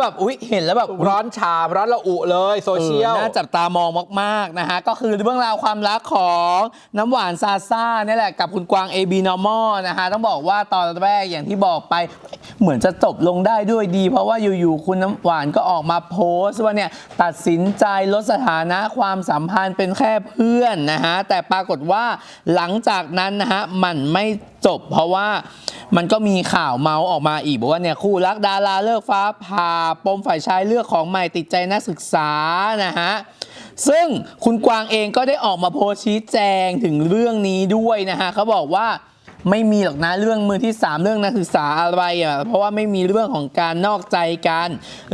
แบบอุ๊ยเห็นแล้วแบบร้อนฉาบร้อนระอุเลยโซเชียลออน่าจับตามองมากๆนะฮะ ก็คือเรื่องราวความรักของน้ำหวานซาซ่าเนี่ยแหละกับคุณกวาง AB Normal นะฮะ ต้องบอกว่าตอนแรกอย่างที่บอกไป เหมือนจะจบลงได้ด้วยดี เพราะว่าอยู่ๆคุณน้ำหวานก็ออกมาโพสต์ว่าเนี่ย ตัดสินใจลดสถานะความสัมพันธ์เป็นแค่เพื่อนนะฮะ แต่ปรากฏว่าหลังจากนั้นนะฮะมันไม่จบ เพราะว่ามันก็มีข่าวเมาส์ออกมาอีกบอกว่าเนี่ยคู่รักดาราเลิกฟ้าผ่าปมฝ่ายชายเลือกของใหม่ติดใจนักศึกษานะฮะซึ่งคุณกวางเองก็ได้ออกมาโพสชี้แจงถึงเรื่องนี้ด้วยนะฮะเขาบอกว่า ไม่มีหรอกนะเรื่องมือที่ 3 เรื่องนักศึกษาอะไรอะเพราะว่าไม่มีเรื่องของการนอกใจกัน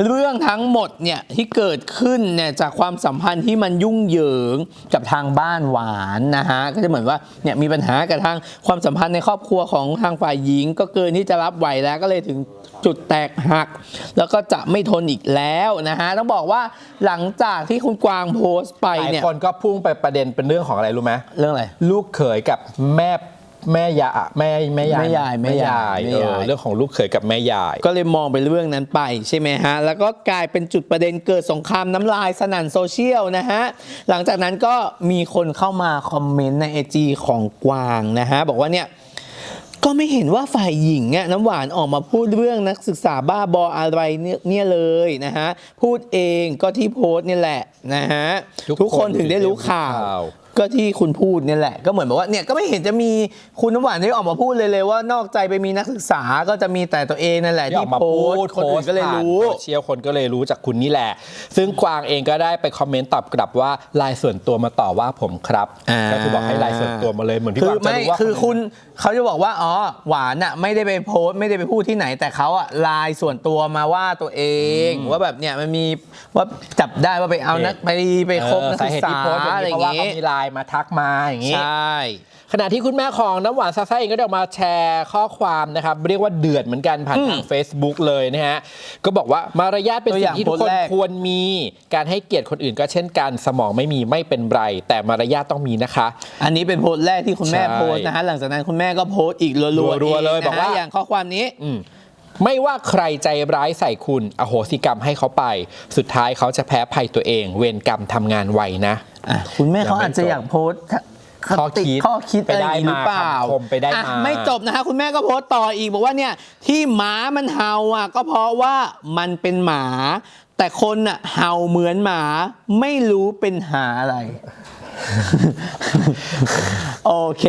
เรื่องทั้งหมดเนี่ยที่เกิดขึ้นเนี่ยจากความสัมพันธ์ที่มันยุ่งเหยิงกับทางบ้านหวานนะฮะก็จะเหมือนว่าเนี่ยมีปัญหากับทางความสัมพันธ์ในครอบครัวของทางฝ่ายหญิง ก็เกินที่จะรับไหวแล้วก็เลยถึงจุดแตกหัก แล้วก็จะไม่ทนอีกแล้วนะฮะต้องบอกว่าหลังจากที่คุณกวางโพสต์ไปหลายเนี่ยคนก็พุ่งไปประเด็นเป็นเรื่องของอะไรรู้ไหมเรื่องอะไร ลูกเขยกับแม่ แม่ยาแม่แม่ยายแม่ยายแม่ยายเอแม่ยายอเรื่องของลูกเขยกับแม่ยาย ก็เลยมองไปเรื่องนั้นไปใช่ไหมฮะ แล้วก็กลายเป็นจุดประเด็นเกิดสงครามน้ำลายสนั่นโซเชียลนะฮะ หลังจากนั้นก็มีคนเข้ามาคอมเมนต์ในไอจีของกวางนะฮะ บอกว่าเนี่ยก็ไม่เห็นว่าฝ่ายหญิงอะน้ำหวานออกมาพูดเรื่องนักศึกษาบ้าบออะไรเนี่ยเนี่ยเลยนะฮะ พูดเองก็ที่โพสต์นี่แหละนะฮะ ทุกทุกคนถึงได้รู้ข่าวข่าว ก็ที่คุณพูดเนี่ยแหละ ก็เหมือนแบบว่าเนี่ยก็ไม่เห็นจะมีคุณน้ำหวานที่ออกมาพูดเลยเลยว่านอกใจไปมีนักศึกษาก็จะมีแต่ตัวเองนั่นแหละที่อที่อกมาโพพูสดต์คนอื่นก็เลยโพสต์ผ่านรู้โซเชียลคนก็เลยรู้จากคุณนี่แหละ ซึ่งกวางเองก็ได้ไปคอมเมนต์ตอบกลับว่าไลน์ส่วนตัวมาต่อว่าผมครับอ่า ก็คือบอกให้ไลน์ส่วนตัวมาเลยเหมือนพี่คืกอวางจะไม่รู้ว่า คือคุณเขาจะบอกว่าอ๋อหวานอะไม่ได้ไปโพสต์ไม่ได้ไปพูดที่ไหนแต่เขาอะไลน์ส่วนตัวมาว่าตัวเอง ว่าแบบเนี่ยมันมีว่าจับได้ว่าไปเอานักไปไปคบเออนักสาศึเหกตุษาที่โพสต์อย่างอะไรอนี้เพย่าราะงว่างี้ เขามีไลน์มาทักมาอย่างนี้ใช่ ขณะที่คุณแม่ของน้ำหวานซาซ่าเองก็ได้ออกมาแชร์ข้อความนะครับ เรียกว่าเดือดเหมือนกันผ่านทาง Facebook เลยนะฮะ ก็บอกว่ามารยาทเป็นตัวอสิ่ย่างงที่ทุกคนโพสต์แรกควรมี การให้เกียรติคนอื่นก็เช่นกัน สมองไม่มีไม่เป็นไร แต่มารยาทต้องมีนะคะ อันนี้เป็นโพสต์แรกที่คุณแม่ใช่โพสต์นะฮะหลังจากนั้นคุณแม่ก็โพสต์อีกรัวๆรัวๆเลยงนะฮะบอกว่าอย่างข้อความนี้อืมไม่ว่าใครใจร้ายใส่คุณ อโหสิกรรมให้เขาไป สุดท้ายเขาจะแพ้ภัยตัวเอง เวรกรรมทำงานไวนะ อะคุณแม่เขายังไม่อาจจะจบอยากโพสต์ข้อคิดข้อคิดไปอะไรได้อย่างนี้หรือเปล่ามาคำคมไปได้อะมาไม่จบนะฮะคุณแม่ก็โพสต์ต่ออีกบอกว่าเนี่ยที่หมามันเห่าอะก็เพราะว่ามันเป็นหมา แต่คนอะเห่าเหมือนหมา ไม่รู้เป็นหาอะไร โอเค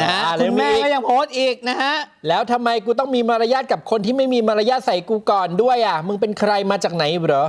นะฮะอ่าแล้คุวณแม่มีอีกก็ยังโพสต์อีกนะฮะแล้วทำไมกูต้องมีมารยาทกับคนที่ไม่มีมารยาทใส่กูก่อนด้วยอะ มึงเป็นใครมาจากไหนเหรอ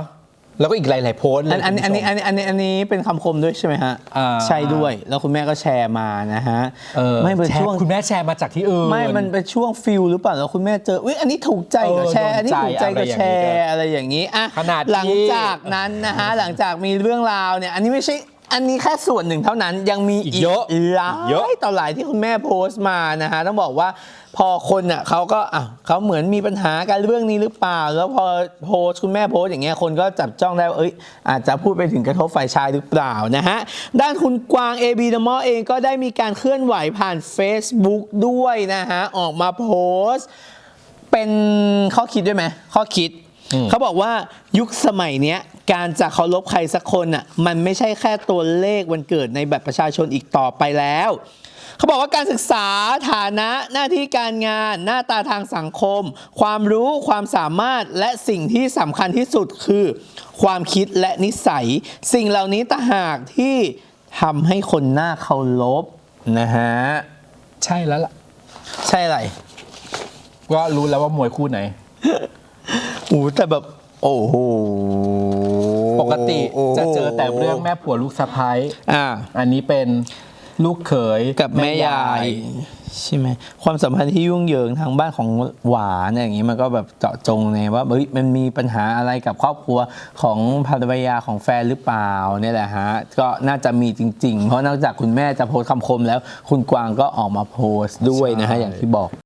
แล้วก็อีกหลาย ๆ โพสต์เลอัยนอันคุณอันผู้นี้ชมอันนี้อันนี้อันนี้เป็นคำคมด้วยใช่ไหมฮะอ่า ใช่ด้วยแล้วคุณแม่ก็แชร์มานะฮะเออไม่เป็นแชร์ช่วงคุณแม่แชร์มาจากที่อื่น ไม่ มันเป็นช่วงฟิลหรือเปล่า แล้วคุณแม่เจอ อุ้ยอันนี้ถูกใจกับเออแชร์อันนี้ถูกใจกับแชโดนใจอะไรอย่างนี้ร์อะไรอย่างนี้ อะขนาดที่ หลังจากนั้นนะฮะ หลังจากมีเรื่องราวเนี่ย อันนี้ไม่ใช่ อันนี้แค่ส่วนหนึ่งเท่านั้นยังมีอีอีกเยอะหลาเยอะยต่อหลายที่คุณแม่โพสต์มานะฮะต้องบอกว่าพอคนอะเขาก็อะเขาเหมือนมีปัญหากันเรื่องนี้หรือเปล่า แล้วพอโพสต์คุณแม่โพสต์อย่างเงี้ยคนก็จับจ้องได้ว่าเอ้ยอาจจะพูดไปถึงกระทบฝ่ายชายหรือเปล่านะฮะด้านคุณกวาง AB n o r m a l เองก็ได้มีการเคลื่อนไหวผ่าน Facebook ด้วยนะฮะออกมาโพสต์ เป็นข้อคิดด้วยไหมข้อคิดอืม เขาบอกว่ายุคสมัยเนี้ยการจะเคารพใครสักคนอะมันไม่ใช่แค่ตัวเลขวันเกิดในบัตรประชาชนอีกต่อไปแล้วเขาบอกว่าการศึกษาฐานะหน้าที่การงาน หน้าตาทางสังคม ความรู้ความสามารถและสิ่งที่สำคัญที่สุดคือ ความคิดและนิสัย สิ่งเหล่านี้ต่างหากที่ทำให้คนหน้าเคารพนะฮะ ใช่แล้วล่ะ ใช่อะไร ก็รู้แล้วว่ามวยคู่ไหน โอ้แต่แบบ โอ้โหปกติจะเจอแต่เรื่องแม่ผัวลูกสะพ้ายอ่า อันนี้เป็นลูกเขยกับแม่ยายใช่ไหมความสัมพันธ์ที่ยุ่งเหยิงทางบ้านของหวานเนี่ยอย่างนี้มันก็แบบเจาะจงไงว่าเฮ้ยมันมีปัญหาอะไรกับครอบครัวของภรรยาของแฟนหรือเปล่าเนี่ยแหละฮะก็น่าจะมีจริง ๆ เพราะนอกจากคุณแม่จะโพสต์คำคมแล้ว คุณกวางก็ออกมาโพสต์ด้วยนะฮะอย่างที่บอก